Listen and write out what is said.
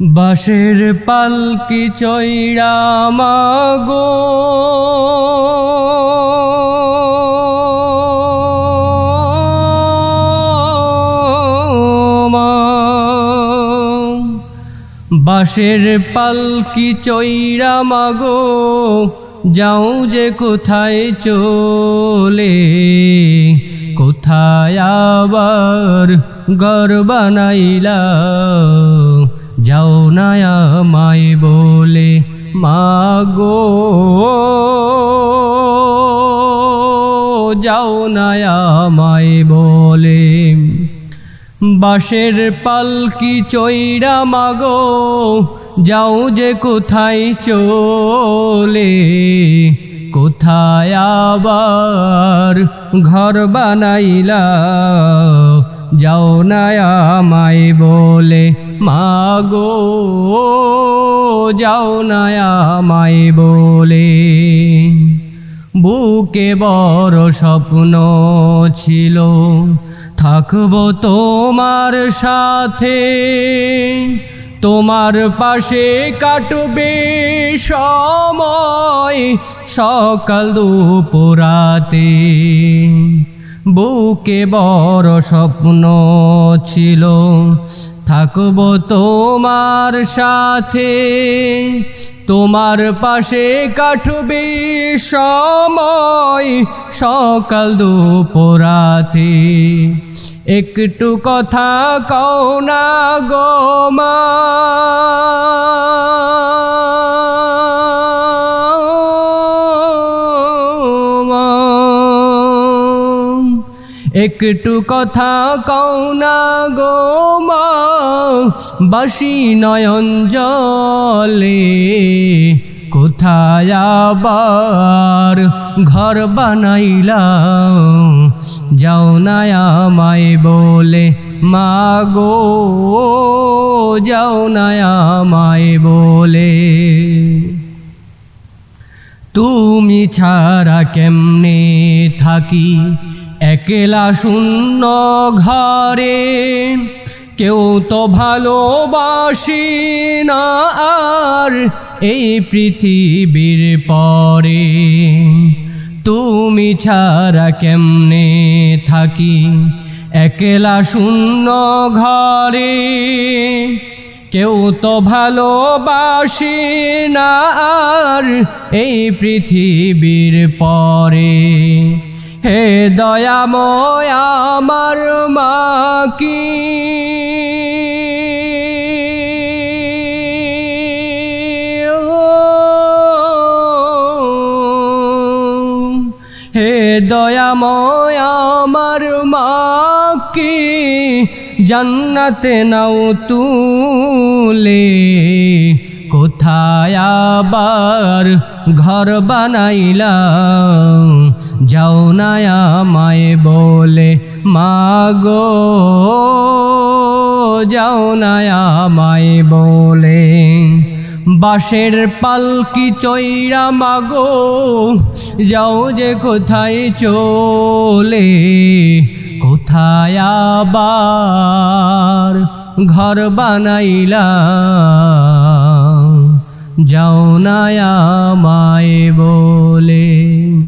বাঁশের পালকি চৈরা মাগো মা। বাঁশের পালকি চৈরা মাগো যাও যে কোথায় চলে, কোথায় আবার গর বানাইলা যাও না আমায় বলে, মাগো। যাও না আমায় বলে, বাঁশের পালকি চৈরা মাগো? যাও যে কোথায় চলে, কোথায় আবার ঘর বানাইলা? যাও না আমায় বলে মাগো, যাও না আমায় বলে। বুকে বড় স্বপ্ন ছিল, থাকব তোমার সাথে। তোমার পাশে কাটবে সময় সকাল দুপুরাতে বুকে বড় স্বপ্ন ছিল থাকব তোমার সাথে। তোমার পাশে কাটবে সময় সকাল দুপুরাতে। একটু কথা কও না গো মা। একটু কথা কও না গো মা, বাসি নয়ন জলে। কোথায় আবার ঘর বানাইলাম? যাও না আমায় বলে মাগো যাও না আমায় বলে। তুমি ছাড়া কেমনে থাকি? একলা শূন্য ঘরে, কেউ তো ভালোবাসি না আর এই পৃথিবীর পরে। তুমি ছাড়া কেমনে থাকি? একলা শূন্য ঘরে, কেউ তো ভালোবাসি না আর এই পৃথিবীর পরে। হে দয়াময় আমার মা কি হে দয়াময় আমার মা কি জান্নাতে নাও তুলে। কোথায় আবার ঘর বানাইলা যাও না আমায় বলে, মাগো, যাও না আমায় বলে, বাঁশের পালকি চৈরা মাগো, যাও যে কোথায় চলে, কোথায় আবার ঘর বানাইলা যাও না আমায় বলে।